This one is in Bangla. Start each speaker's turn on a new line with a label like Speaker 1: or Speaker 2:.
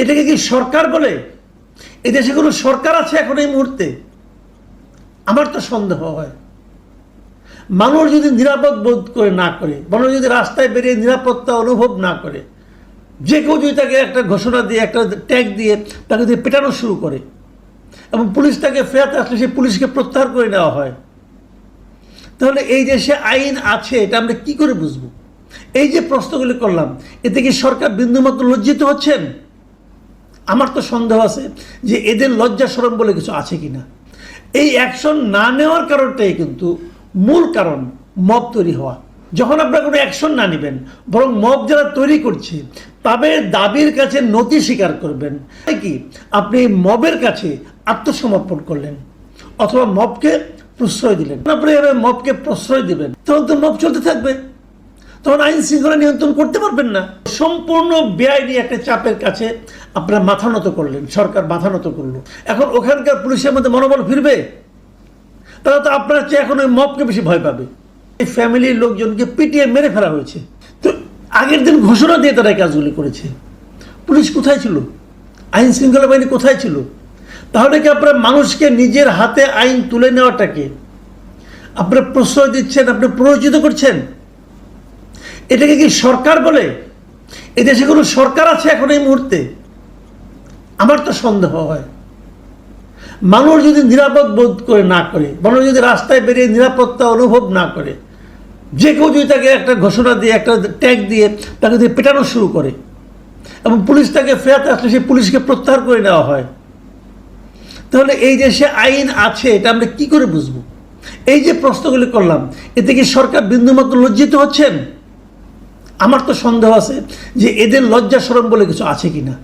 Speaker 1: এটাকে কি সরকার বলে? এদেশে কোনো সরকার আছে এখন এই মুহূর্তে? আমার তো সন্দেহ হয়। মানুষ যদি নিরাপদ বোধ করে না করে, মানুষ যদি রাস্তায় বেরিয়ে নিরাপত্তা অনুভব না করে, যে কেউ যদি তাকে একটা ঘোষণা দিয়ে, একটা ট্যাগ দিয়ে তাকে যদি পেটানো শুরু করে এবং পুলিশ তাকে ফেরাতে আসলে সে পুলিশকে প্রত্যাহার করে নেওয়া হয়, তাহলে এই দেশে আইন আছে, এটা আমরা কি করে বুঝব? এই যে প্রশ্নগুলি করলাম, এতে কি সরকার বিন্দুমাত্র লজ্জিত হচ্ছেন? আমার তো সন্দেহ আছে যে এদের লজ্জা সরম বলে কিছু আছে কিনা। এই অ্যাকশন না নেওয়ার কারণটাই কিন্তু মূল কারণ মব তৈরি হওয়া। যখন আপনারা কোনো অ্যাকশন না নেবেন, বরং মব যারা তৈরি করছে, তাদের দাবির কাছে নথি স্বীকার করবেন। কি? আপনি মবের কাছে আত্মসমর্পণ করলেন, অথবা মবকে প্রশ্রয় দিলেন। আপনি এভাবে মবকে প্রশ্রয় দিবেন, তখন তো মব চলতে থাকবে। তখন আইন শৃঙ্খলা নিয়ন্ত্রণ করতে পারবেন না। সম্পূর্ণ বেআইনি একটা চাপের কাছে আপনারা মাথা নত করলেন, সরকার মাথা নত করল। এখন ওখানকার পুলিশের মধ্যে মনোবল ফিরবে? তারা তো আপনার চেয়ে এখন ওই মপকে বেশি ভয় পাবে। এই ফ্যামিলির লোকজনকে পিটিয়ে মেরে ফেলা হয়েছে। তো আগের দিন ঘোষণা দিয়ে তারা কাজগুলি করেছে। পুলিশ কোথায় ছিল? আইন শৃঙ্খলা বাহিনী কোথায় ছিল? তাহলে কি আপনারা মানুষকে নিজের হাতে আইন তুলে নেওয়াটাকে আপনারা প্রশ্রয় দিচ্ছেন, আপনি প্ররোচিত করছেন? এটাকে কি সরকার বলে? এদেশে কোনো সরকার আছে এখন এই মুহূর্তে? আমার তো সন্দেহ হয়। মানুষ যদি নিরাপদ বোধ করে না করে, মানুষ যদি রাস্তায় বেরিয়ে নিরাপত্তা অনুভব না করে, যে কেউ যদি তাকে একটা ঘোষণা দিয়ে, একটা ট্যাগ দিয়ে তাকে যদি পেটানো শুরু করে এবং পুলিশ তাকে ফেরাতে আসলে সেই পুলিশকে প্রত্যাহার করে নেওয়া হয়, তাহলে এই দেশে আইন আছে, এটা আমরা কি করে বুঝব? এই যে প্রশ্নগুলি করলাম, এতে কি সরকার বিন্দুমাত্র লজ্জিত হচ্ছেন? আমার তো সন্দেহ আছে যে এদের লজ্জা সরম বলে কিছু আছে কিনা।